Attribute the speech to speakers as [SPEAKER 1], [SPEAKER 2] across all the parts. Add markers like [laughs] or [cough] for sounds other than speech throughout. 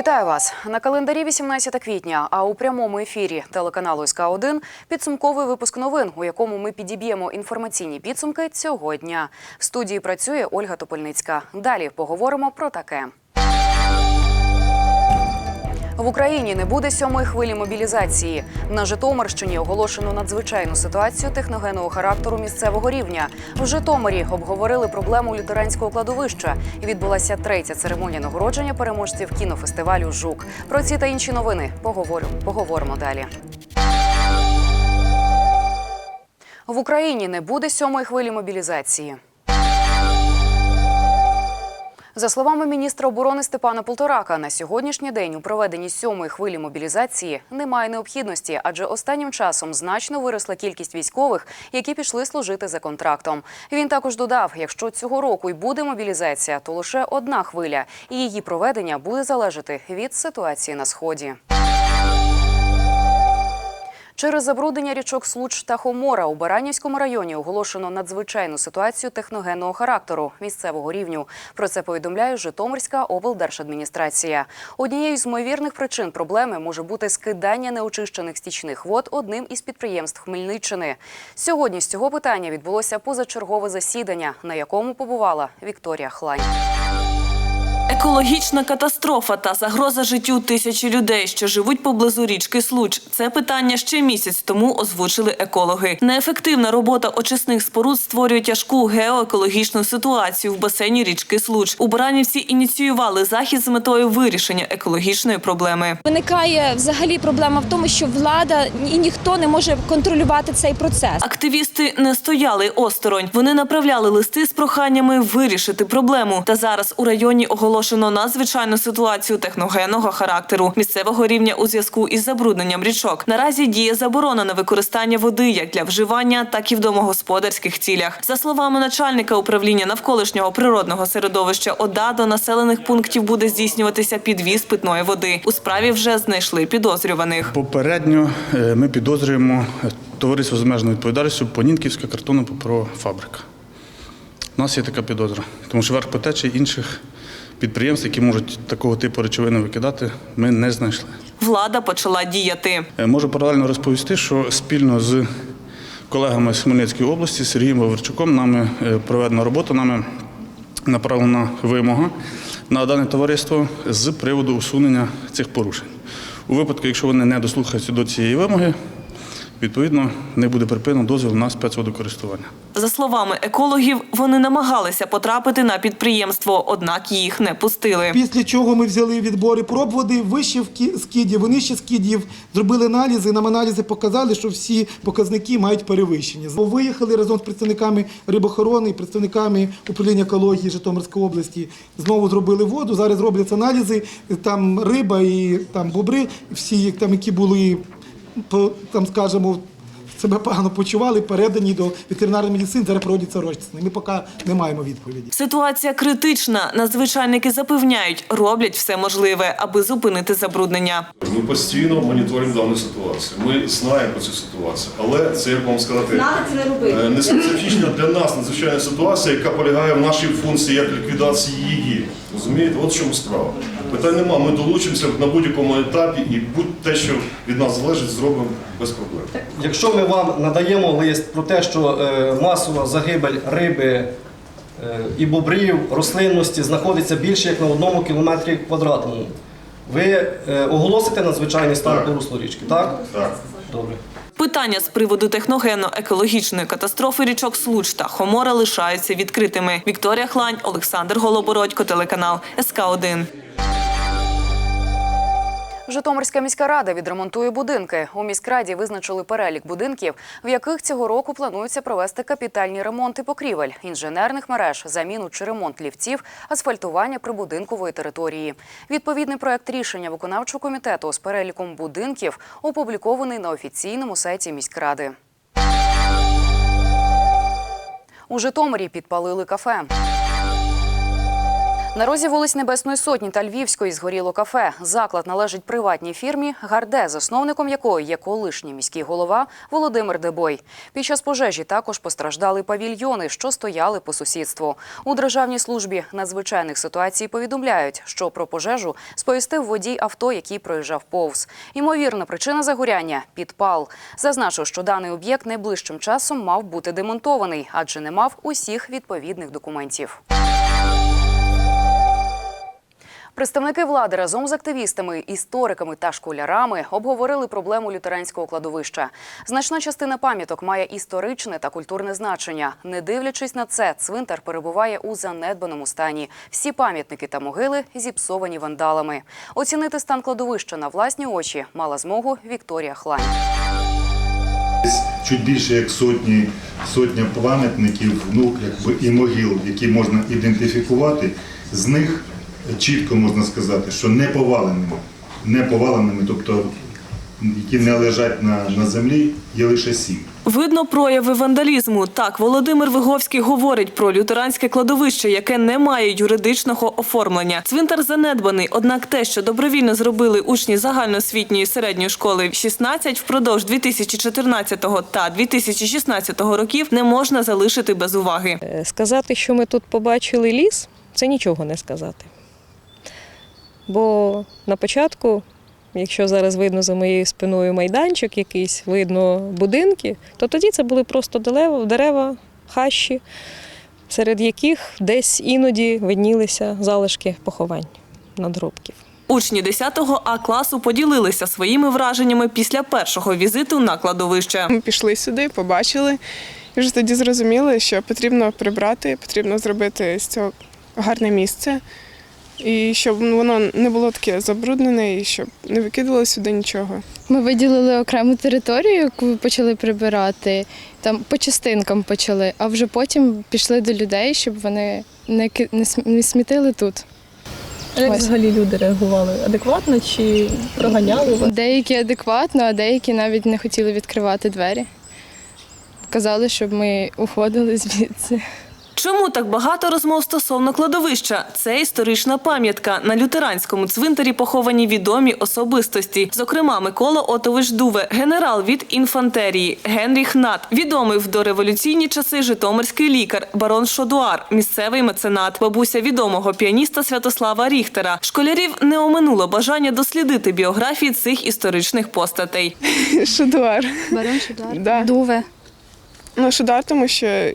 [SPEAKER 1] Вітаю вас на календарі 18 квітня. А у прямому ефірі телеканалу СК 1 підсумковий випуск новин, у якому ми підіб'ємо інформаційні підсумки цього дня. В студії працює Ольга Топольницька. Далі поговоримо про таке. В Україні не буде сьомої хвилі мобілізації. На Житомирщині оголошено надзвичайну ситуацію техногенного характеру місцевого рівня. В Житомирі обговорили проблему лютеранського кладовища. І відбулася третя церемонія нагородження переможців кінофестивалю Жук. Про ці та інші новини поговорю. Поговоримо далі. В Україні не буде сьомої хвилі мобілізації. За словами міністра оборони Степана Полторака, на сьогоднішній день у проведенні сьомої хвилі мобілізації немає необхідності, адже останнім часом значно виросла кількість військових, які пішли служити за контрактом. Він також додав: якщо цього року й буде мобілізація, то лише одна хвиля, і її проведення буде залежати від ситуації на сході. Через забруднення річок Случ та Хомора у Баранівському районі оголошено надзвичайну ситуацію техногенного характеру місцевого рівню. Про це повідомляє Житомирська облдержадміністрація. Однією з ймовірних причин проблеми може бути скидання неочищених стічних вод одним із підприємств Хмельниччини. Сьогодні з цього питання відбулося позачергове засідання, на якому побувала Вікторія Хлань.
[SPEAKER 2] Екологічна катастрофа та загроза життю тисячі людей, що живуть поблизу річки Случ. Це питання ще місяць тому озвучили екологи. Неефективна робота очисних споруд створює тяжку геоекологічну ситуацію в басейні річки Случ. У Баранівці ініціювали захід з метою вирішення екологічної проблеми.
[SPEAKER 3] Виникає взагалі проблема в тому, що влада і ніхто не може контролювати цей процес.
[SPEAKER 2] Активісти не стояли осторонь. Вони направляли листи з проханнями вирішити проблему. Та зараз у районі оголошено надзвичайну ситуацію техногенного характеру місцевого рівня у зв'язку із забрудненням річок. Наразі діє заборона на використання води як для вживання, так і в домогосподарських цілях. За словами начальника управління навколишнього природного середовища ОДА, до населених пунктів буде здійснюватися підвіз питної води. У справі вже знайшли підозрюваних.
[SPEAKER 4] Попередньо е, ми підозрюємо товариство з обмеженою відповідальністю Понінківська картонно-паперова фабрика. У нас є така підозра, тому що верх потечі інших підприємств, які можуть такого типу речовини викидати, ми не знайшли.
[SPEAKER 2] Влада почала діяти.
[SPEAKER 4] Е, Можу паралельно розповісти, що спільно з колегами з Хмельницької області Сергієм Ваверчуком нами е, проведена робота, нами направлена вимога на дане товариство з приводу усунення цих порушень. У випадку, якщо вони не дослухаються до цієї вимоги, відповідно не буде припинено дозвіл на спецводокористування.
[SPEAKER 2] За словами екологів, вони намагалися потрапити на підприємство, однак їх не пустили.
[SPEAKER 5] Після чого ми взяли відбори проб води вище в кі- скидів, нижче скидів, зробили аналізи. Нам аналізи показали, що всі показники мають перевищення. Виїхали разом з представниками рибохорони і представниками управління екології Житомирської області. Знову зробили воду. Зараз робляться аналізи. Там риба і там бобри, всі там, які були там, скажімо, себе погано почували, передані до ветеринарної медицини. Зараз проводяться розчисни. Ми поки не маємо відповіді.
[SPEAKER 2] Ситуація критична. Надзвичайники запевняють, роблять все можливе, аби зупинити забруднення.
[SPEAKER 6] Ми постійно моніторимо дану ситуацію. Ми знаємо про цю ситуацію, але це як вам сказати е, не специфічна для нас надзвичайна ситуація, яка полягає в нашій функції як ліквідації її. Розумієте, от в чому справа. Питань нема. Ми долучимося на будь-якому етапі і будь-те, що від нас залежить, зробимо без проблем.
[SPEAKER 7] Якщо ми вам надаємо лист про те, що е, масова загибель риби е, і бобрів, рослинності знаходиться більше як на одному кілометрі квадратному, ви е, оголосите надзвичайний стан
[SPEAKER 6] Так.
[SPEAKER 7] по руслу річки, так?
[SPEAKER 6] Так.
[SPEAKER 7] Добре.
[SPEAKER 2] Питання з приводу техногенно-екологічної катастрофи річок Случ та Хомора лишаються відкритими. Вікторія Хлань, Олександр Голобородько, телеканал СК 1
[SPEAKER 1] Житомирська міська рада відремонтує будинки. У міськраді визначили перелік будинків, в яких цього року планується провести капітальні ремонти покрівель, інженерних мереж, заміну чи ремонт ліфтів, асфальтування прибудинкової території. Відповідний проект рішення виконавчого комітету з переліком будинків опублікований на офіційному сайті міськради. У Житомирі підпалили кафе. На розі вулиць Небесної Сотні та Львівської згоріло кафе. Заклад належить приватній фірмі Гарде, засновником якої є колишній міський голова Володимир Дебой. Під час пожежі також постраждали павільйони, що стояли по сусідству. У державній службі надзвичайних ситуацій повідомляють, що про пожежу сповістив водій авто, який проїжджав повз. Ймовірна причина загоряння підпал. Зазначив, що даний об'єкт найближчим часом мав бути демонтований, адже не мав усіх відповідних документів. Представники влади разом з активістами, істориками та школярами обговорили проблему лютеранського кладовища. Значна частина пам'яток має історичне та культурне значення. Не дивлячись на це, цвинтар перебуває у занедбаному стані. Всі пам'ятники та могили зіпсовані вандалами. Оцінити стан кладовища на власні очі мала змогу Вікторія Хлань.
[SPEAKER 8] Чуть більше як сотні, сотня пам'ятників, ну якби і могил, які можна ідентифікувати. З них чітко можна сказати, що не поваленими, не поваленими, тобто які не лежать на, на землі, є лише сім.
[SPEAKER 2] Видно прояви вандалізму. Так, Володимир Виговський говорить про лютеранське кладовище, яке не має юридичного оформлення. Цвинтар занедбаний, однак те, що добровільно зробили учні загальноосвітньої середньої школи 16 впродовж 2014 та 2016 років, не можна залишити без уваги.
[SPEAKER 9] Е, Сказати, що ми тут побачили ліс, це нічого не сказати. Бо на початку, якщо зараз видно за моєю спиною майданчик якийсь, видно будинки, то тоді це були просто дерева, дерева хащі, серед яких десь іноді виднілися залишки поховань надгробків.
[SPEAKER 2] Учні 10-го А класу поділилися своїми враженнями після першого візиту на кладовище.
[SPEAKER 10] Ми пішли сюди, побачили і вже тоді зрозуміли, що потрібно прибрати, потрібно зробити з цього гарне місце, і щоб воно не було таке забруднене, і щоб не викидували сюди нічого.
[SPEAKER 11] Ми виділили окрему територію, яку почали прибирати. Там по частинкам почали, а вже потім пішли до людей, щоб вони не, не не смітили тут.
[SPEAKER 9] Як
[SPEAKER 11] Ось.
[SPEAKER 9] взагалі люди реагували? Адекватно чи проганяли вас?
[SPEAKER 11] Деякі адекватно, а деякі навіть не хотіли відкривати двері. Казали, щоб ми уходили звідси.
[SPEAKER 2] Чому так багато розмов стосовно кладовища? Це історична пам'ятка. На лютеранському цвинтарі поховані відомі особистості. Зокрема, Микола Отович Дуве, генерал від інфантерії, Генріх Нат, відомий в дореволюційні часи житомирський лікар, барон Шодуар, місцевий меценат, бабуся відомого піаніста Святослава Ріхтера. Школярів не оминуло бажання дослідити біографії цих історичних постатей. [laughs]
[SPEAKER 10] Шудуар.
[SPEAKER 11] Барон Шудар.
[SPEAKER 10] Да.
[SPEAKER 11] Дуве.
[SPEAKER 10] Ну, Шудар, тому що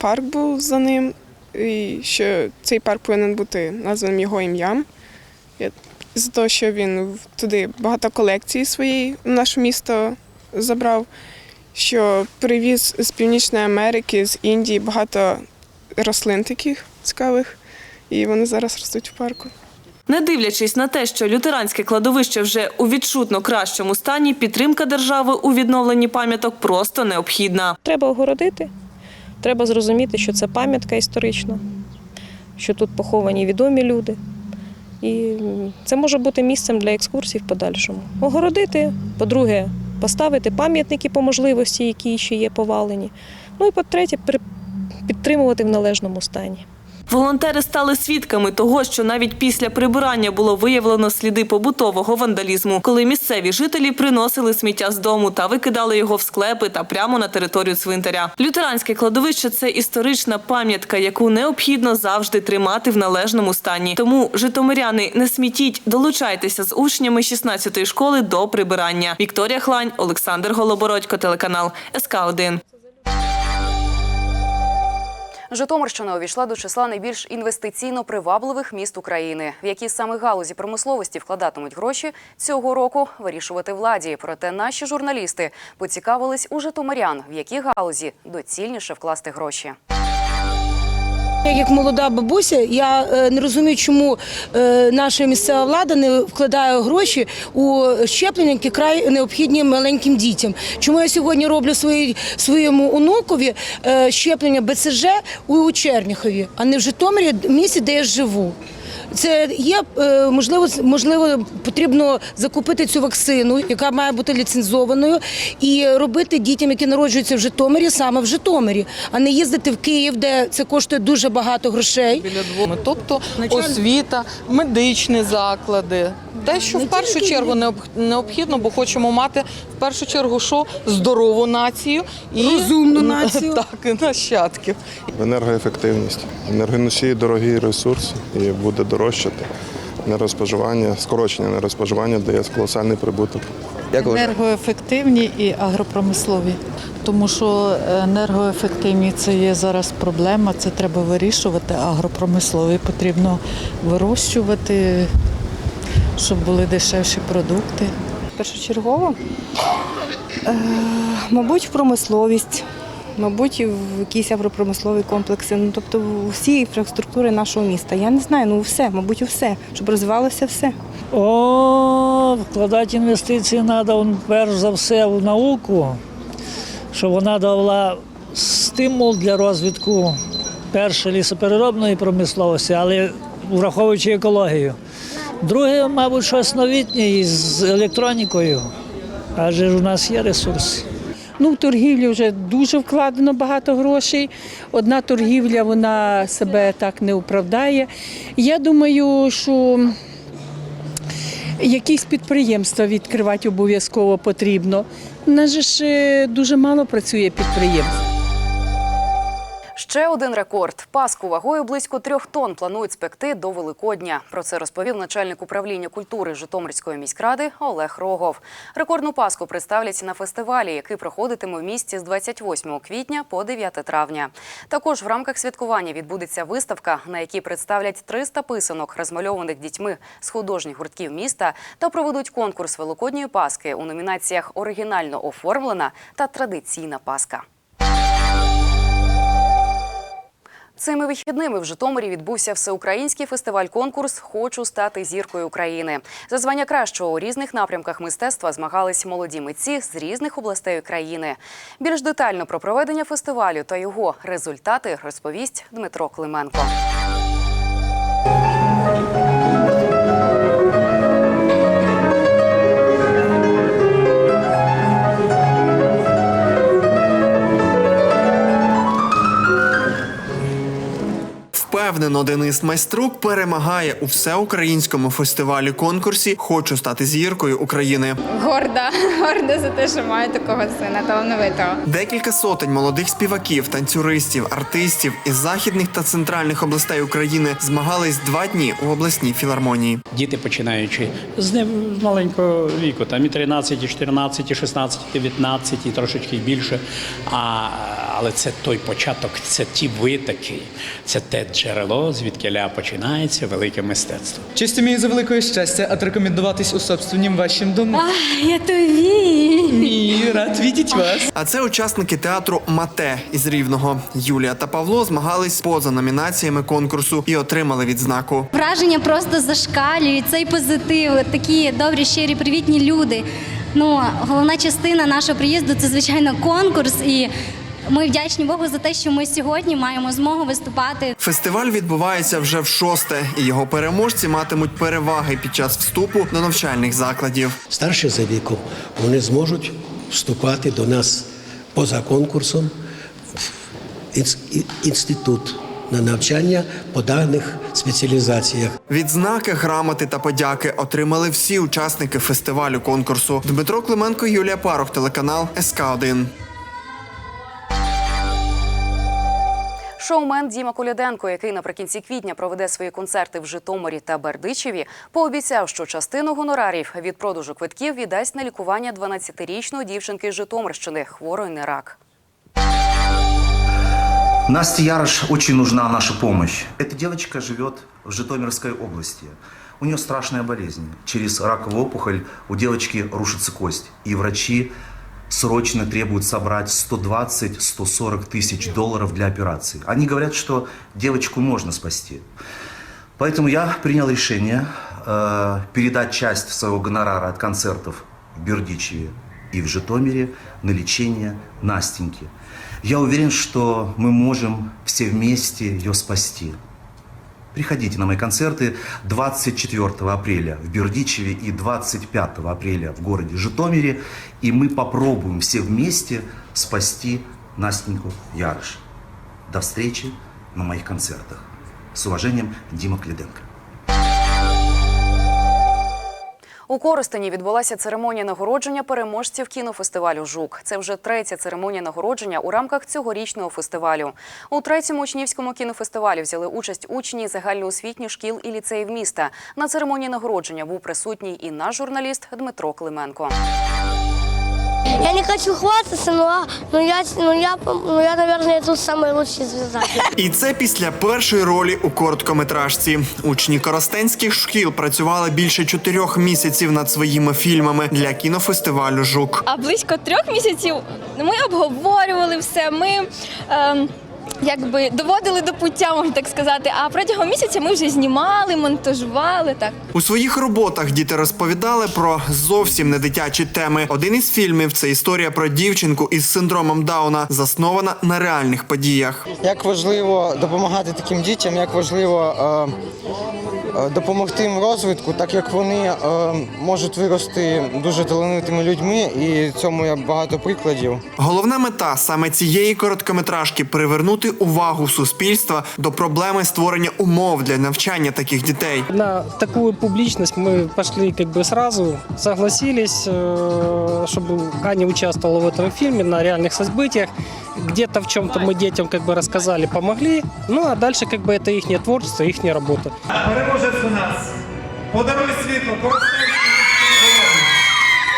[SPEAKER 10] парк був за ним, і що цей парк повинен бути названим його ім'ям. За те, що він в- туди багато колекцій своєї в наше місто забрав, що привіз з Північної Америки, з Індії багато рослин таких цікавих, і вони зараз ростуть в парку.
[SPEAKER 2] Не дивлячись на те, що лютеранське кладовище вже у відчутно кращому стані, підтримка держави у відновленні пам'яток просто необхідна.
[SPEAKER 9] Треба огородити, треба зрозуміти, що це пам'ятка історична, що тут поховані відомі люди. І це може бути місцем для екскурсій в подальшому. Огородити, по-друге, поставити пам'ятники по можливості, які ще є повалені. Ну і по-третє, підтримувати в належному стані.
[SPEAKER 2] Волонтери стали свідками того, що навіть після прибирання було виявлено сліди побутового вандалізму, коли місцеві жителі приносили сміття з дому та викидали його в склепи та прямо на територію цвинтаря. Лютеранське кладовище це історична пам'ятка, яку необхідно завжди тримати в належному стані. Тому житомиряни не смітіть, долучайтеся з учнями 16-ї школи до прибирання. Вікторія Хлань, Олександр Голобородько, телеканал СК 1
[SPEAKER 1] Житомирщина увійшла до числа найбільш інвестиційно привабливих міст України. В які саме галузі промисловості вкладатимуть гроші цього року вирішувати владі. Проте наші журналісти поцікавились у житомирян, в які галузі доцільніше вкласти гроші.
[SPEAKER 12] Як молода бабуся, я е, не розумію, чому е, наша місцева влада не вкладає гроші у щеплення, які край необхідні маленьким дітям. Чому я сьогодні роблю свої, своєму онукові е, щеплення БЦЖ у Черніхові, а не в Житомирі, місці, де я живу. Це є е, можливо, можливо, потрібно закупити цю вакцину, яка має бути ліцензованою, і робити дітям, які народжуються в Житомирі, саме в Житомирі, а не їздити в Київ, де це коштує дуже багато грошей.
[SPEAKER 13] біля. Тобто освіта, медичні заклади. Те, що в першу чергу необ- необхідно, бо хочемо мати в першу чергу що здорову націю і
[SPEAKER 12] Розумну [laughs] націю.
[SPEAKER 13] так, і нащадків.
[SPEAKER 14] Енергоефективність. Енергоносії дорогі ресурс і буде дорожчати. Нерозпоживання, скорочення нерозпоживання дає колосальний прибуток.
[SPEAKER 15] Енергоефективні і агропромислові, тому що енергоефективні це є зараз проблема, це треба вирішувати. Агропромислові потрібно вирощувати, щоб були дешевші продукти.
[SPEAKER 16] Першочергово, е, мабуть, промисловість, мабуть, в якісь агропромислові комплекси, ну тобто в всі інфраструктури нашого міста. Я не знаю, ну все, мабуть, у все, щоб розвивалося все.
[SPEAKER 17] О, вкладати інвестиції треба перш за все в науку, щоб вона давала стимул для розвитку перше лісопереробної промисловості, але враховуючи екологію. Друге, мабуть, щось новітнє із електронікою, адже ж у нас є ресурси.
[SPEAKER 16] Ну, в торгівлі вже дуже вкладено багато грошей. Одна торгівля вона себе так не оправдає. Я думаю, що якісь підприємства відкривати обов'язково потрібно. У нас же ж дуже мало працює підприємств.
[SPEAKER 1] Ще один рекорд. Паску вагою близько трьох тонн планують спекти до Великодня. Про це розповів начальник управління культури Житомирської міськради Олег Рогов. Рекордну паску представлять на фестивалі, який проходитиме в місті з 28 квітня по 9 травня. Також в рамках святкування відбудеться виставка, на якій представлять 300 писанок, розмальованих дітьми з художніх гуртків міста, та проведуть конкурс Великодньої паски у номінаціях Оригінально оформлена та традиційна паска. Цими вихідними в Житомирі відбувся всеукраїнський фестиваль-конкурс Хочу стати зіркою України. За звання кращого у різних напрямках мистецтва змагались молоді митці з різних областей країни. Більш детально про проведення фестивалю та його результати розповість Дмитро Клименко.
[SPEAKER 18] Впевнено, Денис Майструк перемагає у всеукраїнському фестивалі конкурсі Хочу стати зіркою України.
[SPEAKER 11] Горда, горда за те, що маю такого сина талановитого.
[SPEAKER 18] Декілька сотень молодих співаків, танцюристів, артистів із західних та центральних областей України змагались два дні у обласній філармонії.
[SPEAKER 17] Діти починаючи з ним з маленького віку, там і 13, і 14, і 16, і 19, і трошечки більше. А, але це той початок, це ті витоки, це те джерело, звідки починається велике мистецтво.
[SPEAKER 13] Честь імею за великое щастя отрекомендуватись у собственнім вашим домі.
[SPEAKER 11] Я тобі.
[SPEAKER 13] І рад видеть вас.
[SPEAKER 18] А це учасники театру Мате із Рівного. Юлія та Павло змагались поза номінаціями конкурсу і отримали відзнаку.
[SPEAKER 11] Враження просто зашкалюють, цей позитив, такі добрі, щирі, привітні люди. Ну, головна частина нашого приїзду це звичайно конкурс, і ми вдячні Богу за те, що ми сьогодні маємо змогу виступати.
[SPEAKER 18] Фестиваль відбувається вже в шосте, і його переможці матимуть переваги під час вступу до навчальних закладів.
[SPEAKER 17] Старші за віком вони зможуть вступати до нас поза конкурсом в інститут на навчання по даних спеціалізаціях.
[SPEAKER 18] Відзнаки, грамоти та подяки отримали всі учасники фестивалю конкурсу. Дмитро Клименко, Юлія Парох, телеканал СК 1
[SPEAKER 1] Шоумен Діма Коляденко, який наприкінці квітня проведе свої концерти в Житомирі та Бердичеві, пообіцяв, що частину гонорарів від продажу квитків віддасть на лікування 12-річної дівчинки з Житомирщини, хворої на рак.
[SPEAKER 19] Насте Ярош очень нужна наша помощь. Эта девочка живет в Житомирской области. У нее страшная болезнь. Через раковую опухоль у девочки рушится кость. И врачи срочно требуют собрать 120-140 тысяч долларов для операции. Они говорят, что девочку можно спасти. Поэтому я принял решение э, передать часть своего гонорара от концертов в Бердичеве и в Житомире на лечение Настеньки. Я уверен, что мы можем все вместе ее спасти. Приходите на мои концерты 24 апреля в Бердичеве и 25 апреля в городе Житомире. И мы попробуем все вместе спасти Настеньку Ярыш. До встречи на моих концертах. С уважением, Дима Клиденко.
[SPEAKER 1] У Коростені відбулася церемонія нагородження переможців кінофестивалю Жук. Це вже третя церемонія нагородження у рамках цьогорічного фестивалю. У третьому учнівському кінофестивалі взяли участь учні загальноосвітніх шкіл і ліцеїв міста. На церемонії нагородження був присутній і наш журналіст Дмитро Клименко.
[SPEAKER 20] Я не хочу хвастаться, но, но я, но я, но я, наверное, тут самая лучшая звезда.
[SPEAKER 18] І це після першої ролі у короткометражці. Учні коростенських шкіл працювали більше чотирьох місяців над своїми фільмами для кінофестивалю Жук.
[SPEAKER 3] А близько трьох місяців ми обговорювали все. Ми ем, якби доводили до пуття, можна так сказати. А протягом місяця ми вже знімали, монтажували так.
[SPEAKER 18] У своїх роботах діти розповідали про зовсім не дитячі теми. Один із фільмів це історія про дівчинку із синдромом Дауна, заснована на реальних подіях.
[SPEAKER 21] Як важливо допомагати таким дітям, як важливо е, допомогти їм в розвитку, так як вони е, можуть вирости дуже талановитими людьми, і цьому є багато прикладів.
[SPEAKER 18] Головна мета саме цієї короткометражки привернути увагу суспільства до проблеми створення умов для навчання таких дітей.
[SPEAKER 22] На такую публичность мы пошли как бы сразу, согласились, э, чтобы Аня участвовала в этом фильме на реальных событиях. Где-то в чем-то мы детям как бы рассказали, помогли. Ну а дальше как бы это их творчество, их работа.
[SPEAKER 23] Переможець за нас. Подаруй світло,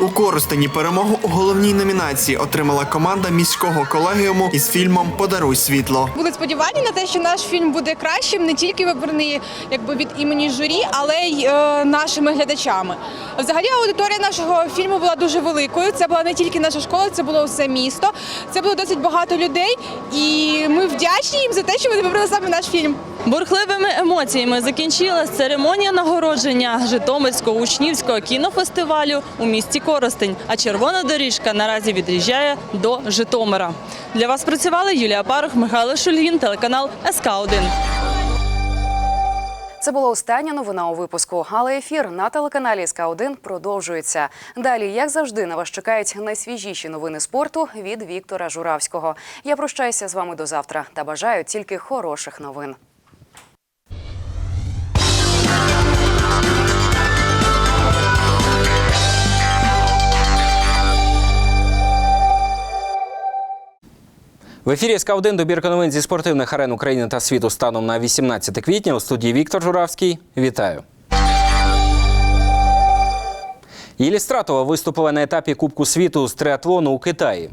[SPEAKER 18] У Коростені перемогу у головній номінації отримала команда міського колегіуму із фільмом Подаруй світло.
[SPEAKER 24] Були сподівання на те, що наш фільм буде кращим, не тільки вибраний якби від імені журі, але й е, нашими глядачами. Взагалі, аудиторія нашого фільму була дуже великою. Це була не тільки наша школа, це було все місто. Це було досить багато людей, і ми вдячні їм за те, що вони вибрали саме наш фільм.
[SPEAKER 2] Бурхливими емоціями закінчилась церемонія нагородження Житомирського учнівського кінофестивалю у місті Коростень. А червона доріжка наразі від'їжджає до Житомира. Для вас працювали Юлія Парух, Михайло Шульгін, телеканал СК 1
[SPEAKER 1] Це була остання новина у випуску, але ефір на телеканалі СК 1 продовжується. Далі, як завжди, на вас чекають найсвіжіші новини спорту від Віктора Журавського. Я прощаюся з вами до завтра та бажаю тільки хороших новин.
[SPEAKER 25] В ефірі СК 1 добірка новин зі спортивних арен України та світу станом на 18 квітня. У студії Віктор Журавський. Вітаю. Єлістратова виступила на етапі Кубку світу з триатлону у Китаї.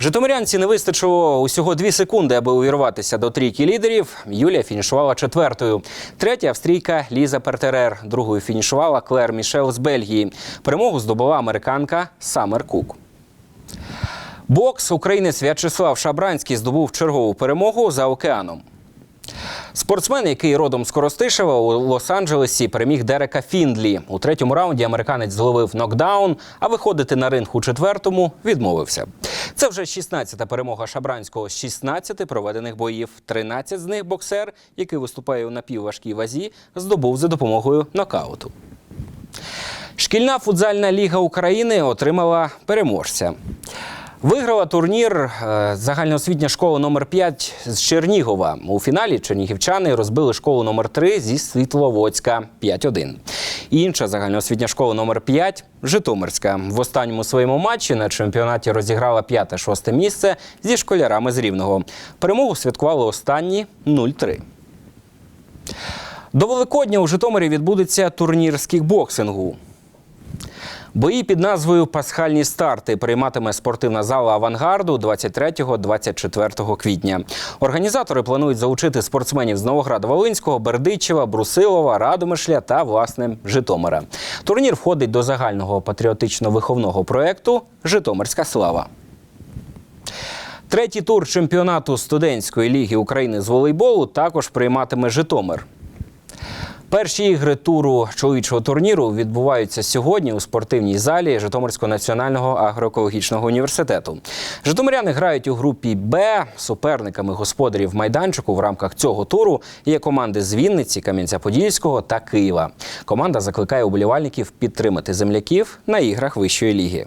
[SPEAKER 25] Житомирянці не вистачило усього дві секунди, аби увірватися до трійки лідерів. Юлія фінішувала четвертою. Третя австрійка Ліза Пертерер. Другою фінішувала Клер Мішел з Бельгії. Перемогу здобула американка Самер Кук. Бокс українець В'ячеслав Шабранський здобув чергову перемогу за океаном. Спортсмен, який родом з Коростишева у Лос-Анджелесі, переміг Дерека Фіндлі. У третьому раунді американець зловив нокдаун, а виходити на ринг у четвертому відмовився. Це вже 16-та перемога Шабранського з 16 проведених боїв. 13 з них боксер, який виступає у напівважкій вазі, здобув за допомогою нокауту. Шкільна футзальна ліга України отримала переможця. Виграла турнір е, загальноосвітня школа номер 5 з Чернігова. У фіналі чернігівчани розбили школу номер 3 зі Світловодська 5-1. Інша загальноосвітня школа номер 5 Житомирська. В останньому своєму матчі на чемпіонаті розіграла 5-6 місце зі школярами з Рівного. Перемогу святкували останні 0-3. До Великодня у Житомирі відбудеться турнір з кікбоксингу. Бої під назвою Пасхальні старти прийматиме спортивна зала авангарду 23-24 квітня. Організатори планують залучити спортсменів з Новограда-Волинського, Бердичева, Брусилова, Радомишля та власне Житомира. Турнір входить до загального патріотично-виховного проєкту Житомирська слава. Третій тур чемпіонату студентської ліги України з волейболу також прийматиме Житомир. Перші ігри туру чоловічого турніру відбуваються сьогодні у спортивній залі Житомирського національного агроекологічного університету. Житомиряни грають у групі Б. Суперниками господарів майданчику в рамках цього туру є команди з Вінниці, Кам'янця-Подільського та Києва. Команда закликає уболівальників підтримати земляків на іграх вищої ліги.